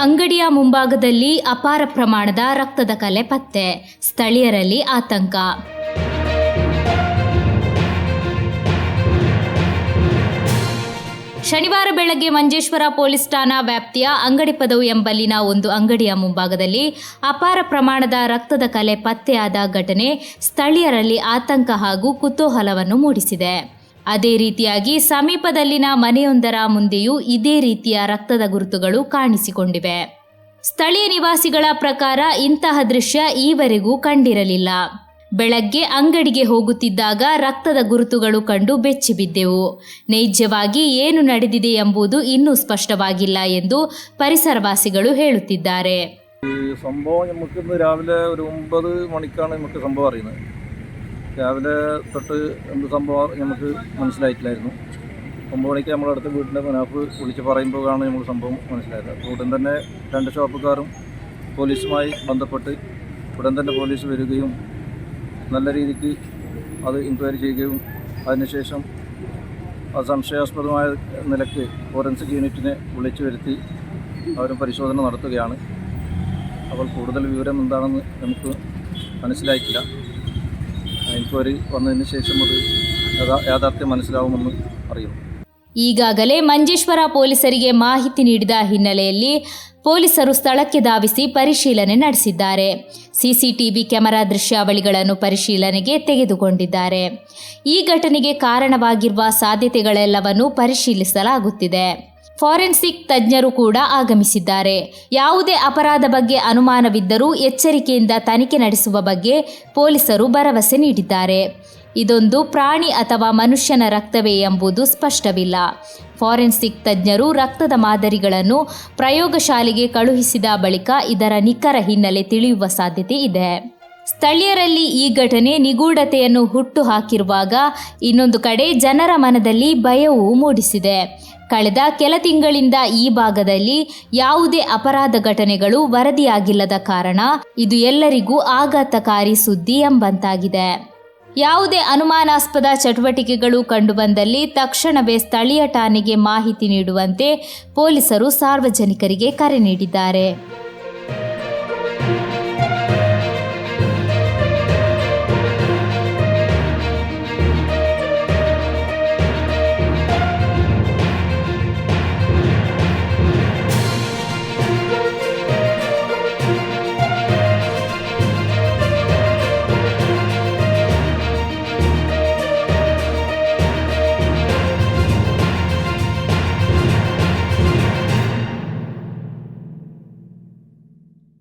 ಅಂಗಡಿಯ ಮುಂಭಾಗದಲ್ಲಿ ಅಪಾರ ಪ್ರಮಾಣದ ರಕ್ತದ ಕಲೆ ಪತ್ತೆ. ಸ್ಥಳೀಯರಲ್ಲಿ ಆತಂಕ. ಶನಿವಾರ ಬೆಳಗ್ಗೆ ಮಂಜೇಶ್ವರ ಪೊಲೀಸ್ ಠಾಣಾ ವ್ಯಾಪ್ತಿಯ ಅಂಗಡಿ ಪದವು ಎಂಬಲ್ಲಿನ ಒಂದು ಅಂಗಡಿಯ ಮುಂಭಾಗದಲ್ಲಿ ಅಪಾರ ಪ್ರಮಾಣದ ರಕ್ತದ ಕಲೆ ಪತ್ತೆಯಾದ ಘಟನೆ ಸ್ಥಳೀಯರಲ್ಲಿ ಆತಂಕ ಹಾಗೂ ಕುತೂಹಲವನ್ನು ಮೂಡಿಸಿದೆ. ಅದೇ ರೀತಿಯಾಗಿ ಸಮೀಪದಲ್ಲಿನ ಮನೆಯೊಂದರ ಮುಂದೆಯೂ ಇದೇ ರೀತಿಯ ರಕ್ತದ ಗುರುತುಗಳು ಕಾಣಿಸಿಕೊಂಡಿವೆ. ಸ್ಥಳೀಯ ನಿವಾಸಿಗಳ ಪ್ರಕಾರ ಇಂತಹ ದೃಶ್ಯ ಈವರೆಗೂ ಕಂಡಿರಲಿಲ್ಲ. ಬೆಳಗ್ಗೆ ಅಂಗಡಿಗೆ ಹೋಗುತ್ತಿದ್ದಾಗ ರಕ್ತದ ಗುರುತುಗಳು ಕಂಡು ಬೆಚ್ಚಿಬಿದ್ದೆವು ನೈಜವಾಗಿ ಏನು ನಡೆದಿದೆ ಎಂಬುದು ಇನ್ನೂ ಸ್ಪಷ್ಟವಾಗಿಲ್ಲ ಎಂದು ಪರಿಸರವಾಸಿಗಳು ಹೇಳುತ್ತಿದ್ದಾರೆ. ಸಂಭವം നമുക്ക് ഇന്ന് ರಾವಿಲೆ ഒരു ഒമ്പത് മണിക്കാണ് രാവിലെ തൊട്ട് എന്ത് സംഭവം നമുക്ക് മനസ്സിലായിട്ടില്ലായിരുന്നു. ഒമ്പത് മണിക്ക് നമ്മുടെ അടുത്ത വീട്ടിന്റെ മുനാഫ് വിളിച്ച് പറയുമ്പോഴാണ് നമ്മൾ സംഭവം മനസ്സിലായത്. അപ്പോൾ ഉടൻ തന്നെ രണ്ട് ഷോപ്പുകാരും പോലീസുമായി ബന്ധപ്പെട്ട് ഉടൻ തന്നെ പോലീസ് വരികയും നല്ല രീതിക്ക് അത് എൻക്വയറി ചെയ്യുകയും അതിനുശേഷം അത് സംശയാസ്പദമായ നിലയ്ക്ക് ഫോറൻസിക് യൂണിറ്റിനെ വിളിച്ചു വരുത്തി അവരും പരിശോധന നടത്തുകയാണ്. അപ്പോൾ കൂടുതൽ വിവരം എന്താണെന്ന് നമുക്ക് മനസ്സിലായിട്ടില്ല. എൻക്വയറി വന്നതിന് ശേഷം അത് യഥാ- യാഥാർത്ഥ്യം മനസ്സിലാവുമെന്ന് അറിയുന്നു ಈಗಾಗಲೇ ಮಂಜೇಶ್ವರ ಪೊಲೀಸರಿಗೆ ಮಾಹಿತಿ ನೀಡಿದ ಹಿನ್ನೆಲೆಯಲ್ಲಿ ಪೊಲೀಸರು ಸ್ಥಳಕ್ಕೆ ಧಾವಿಸಿ ಪರಿಶೀಲನೆ ನಡೆಸಿದ್ದಾರೆ ಸಿಸಿಟಿವಿ ಕ್ಯಾಮೆರಾ ದೃಶ್ಯಾವಳಿಗಳನ್ನು ಪರಿಶೀಲನೆಗೆ ತೆಗೆದುಕೊಂಡಿದ್ದಾರೆ ಈ ಘಟನೆಗೆ ಕಾರಣವಾಗಿರುವ ಸಾಧ್ಯತೆಗಳೆಲ್ಲವನ್ನು ಪರಿಶೀಲಿಸಲಾಗುತ್ತಿದೆ ಫಾರೆನ್ಸಿಕ್ ತಜ್ಞರು ಕೂಡ ಆಗಮಿಸಿದ್ದಾರೆ. ಯಾವುದೇ ಅಪರಾಧ ಬಗ್ಗೆ ಅನುಮಾನವಿದ್ದರೂ ಎಚ್ಚರಿಕೆಯಿಂದ ತನಿಖೆ ನಡೆಸುವ ಬಗ್ಗೆ ಪೊಲೀಸರು ಭರವಸೆ ನೀಡಿದ್ದಾರೆ. ಇದೊಂದು ಪ್ರಾಣಿ ಅಥವಾ ಮನುಷ್ಯನ ರಕ್ತವೇ ಎಂಬುದು ಸ್ಪಷ್ಟವಿಲ್ಲ. ಫಾರೆನ್ಸಿಕ್ ತಜ್ಞರು ರಕ್ತದ ಮಾದರಿಗಳನ್ನು ಪ್ರಯೋಗಶಾಲೆಗೆ ಕಳುಹಿಸಿದ ಬಳಿಕ ಇದರ ನಿಖರ ಹಿನ್ನೆಲೆ ತಿಳಿಯುವ ಸಾಧ್ಯತೆ ಇದೆ. ಸ್ಥಳೀಯರಲ್ಲಿ ಈ ಘಟನೆ ನಿಗೂಢತೆಯನ್ನು ಹುಟ್ಟು ಹಾಕಿರುವಾಗ ಇನ್ನೊಂದು ಕಡೆ ಜನರ ಮನದಲ್ಲಿ ಭಯವೂ ಮೂಡಿಸಿದೆ. ಕಳೆದ ಕೆಲ ತಿಂಗಳಿಂದ ಈ ಭಾಗದಲ್ಲಿ ಯಾವುದೇ ಅಪರಾಧ ಘಟನೆಗಳು ವರದಿಯಾಗಿಲ್ಲದ ಕಾರಣ ಇದು ಎಲ್ಲರಿಗೂ ಆಘಾತಕಾರಿ ಸುದ್ದಿ ಎಂಬಂತಾಗಿದೆ. ಯಾವುದೇ ಅನುಮಾನಾಸ್ಪದ ಚಟುವಟಿಕೆಗಳು ಕಂಡುಬಂದಲ್ಲಿ ತಕ್ಷಣವೇ ಸ್ಥಳೀಯ ಠಾಣೆಗೆ ಮಾಹಿತಿ ನೀಡುವಂತೆ ಪೊಲೀಸರು ಸಾರ್ವಜನಿಕರಿಗೆ ಕರೆ ನೀಡಿದ್ದಾರೆ.